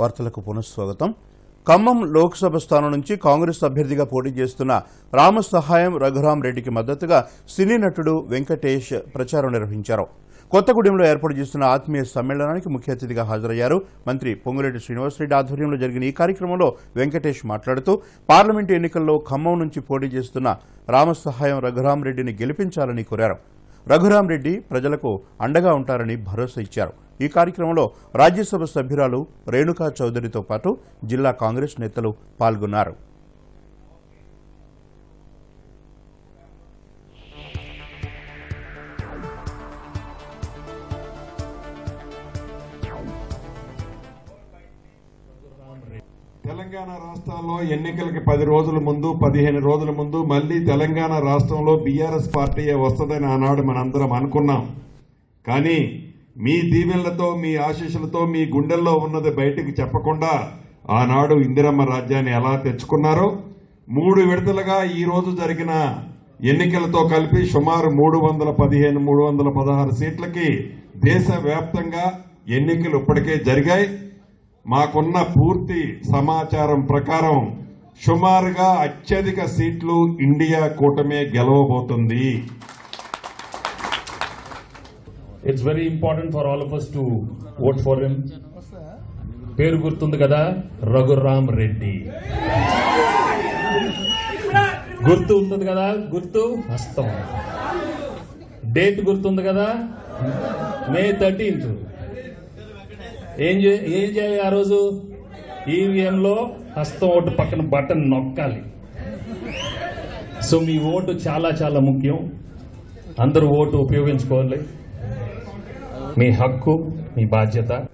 వార్తలకు పునఃస్వాగతం. ఖమ్మం లోక్సభ స్థానం నుంచి కాంగ్రెస్ అభ్యర్థిగా పోటీ చేస్తున్న రామ సహాయం రఘురాం రెడ్డికి మద్దతుగా సినీ నటుడు వెంకటేష్ ప్రచారం నిర్వహించారు. కొత్తగూడెంలో ఏర్పాటు చేస్తున్న ఆత్మీయ సమ్మేళనానికి ముఖ్య అతిథిగా హాజరయ్యారు మంత్రి పొంగులేటి శ్రీనివాసరెడ్డి ఆధ్వర్యంలో జరిగిన ఈ కార్యక్రమంలో వెంకటేష్ మాట్లాడుతూ పార్లమెంటు ఎన్నికల్లో ఖమ్మం నుంచి పోటీ చేస్తున్న రామసహాయం రఘురాం రెడ్డిని గెలిపించాలని కోరారు. రెడ్డి ప్రజలకు అండగా ఉంటారని భరోసా ఇచ్చారు. ఈ కార్యక్రమంలో రాజ్యసభ సభ్యురాలు రేణుకా చౌదరితో పాటు జిల్లా కాంగ్రెస్ నేతలు పాల్గొన్నారు. తెలంగాణ రాష్ట్రాల్లో ఎన్నికలకి పది రోజుల ముందు పదిహేను రోజుల ముందు మళ్ళీ తెలంగాణ రాష్ట్రంలో బీఆర్ఎస్ పార్టీ వస్తుందని ఆనాడు మనందరం అనుకున్నాం. కానీ మీ దీవెనలతో మీ ఆశీస్సులతో మీ గుండెల్లో ఉన్నది బయటకు చెప్పకుండా ఆనాడు ఇందిరమ్మ రాజ్యాన్ని ఎలా తెచ్చుకున్నారో మూడు విడతలుగా ఈ రోజు జరిగిన ఎన్నికలతో కలిపి సుమారు మూడు వందల పదిహేను మూడు వందల పదహారు సీట్లకి దేశవ్యాప్తంగా ఎన్నికలు ఇప్పటికే జరిగాయి. మాకున్న పూర్తి సమాచారం ప్రకారం సుమారుగా అత్యధిక సీట్లు ఇండియా కూటమే గెలవబోతుంది. It's very important for all of us to vote for him పేరు గుర్తుంది కదా? రఘురామ్ రెడ్డి. గుర్తు ఉంటుంది కదా? గుర్తు? హస్తం. డేట్ గుర్తుంది కదా? మే థర్టీన్త్ ఏం చే ఏం చేయాలి ఆ రోజు? ఈవీఎంలో హస్తం ఓటు పక్కన బటన్ నొక్కాలి. సో మీ ఓటు చాలా చాలా ముఖ్యం. అందరూ ఓటు ఉపయోగించుకోవాలి. మీ హక్కు మీ బాధ్యత.